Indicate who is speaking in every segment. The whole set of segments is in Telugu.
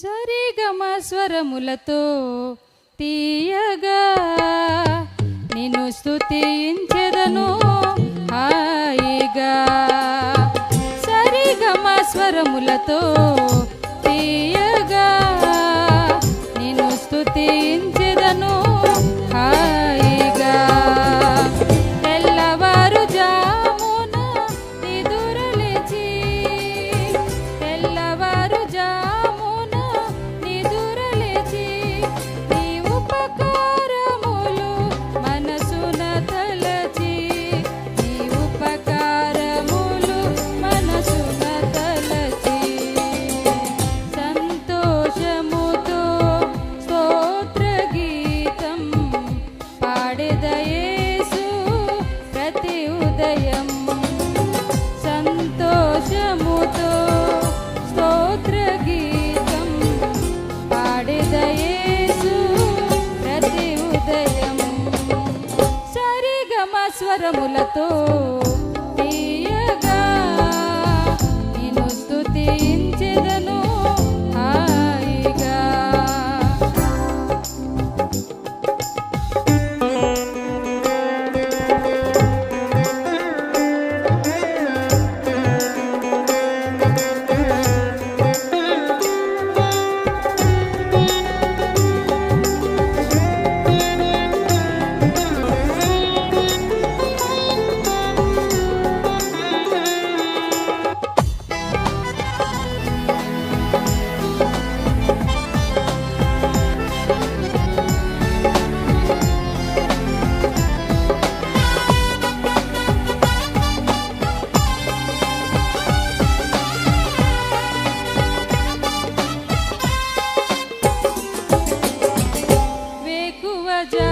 Speaker 1: సరిగమ స్వరములతో తీయగా నిన్ను స్థుతించెదను హాయిగా. సరిగమ స్వరములతో తీయగా నిన్ను స్థుతించెదను హాయిగా ప్రతి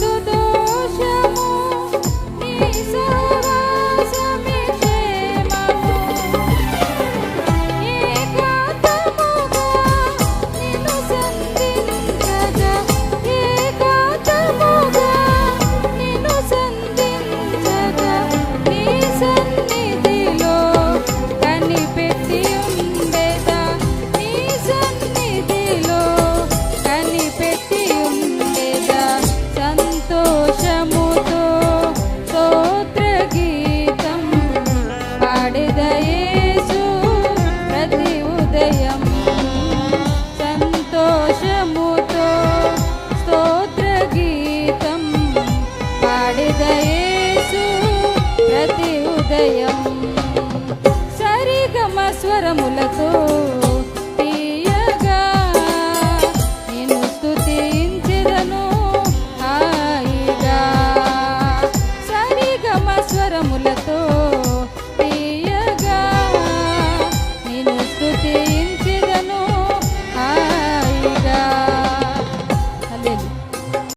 Speaker 1: good. 诶你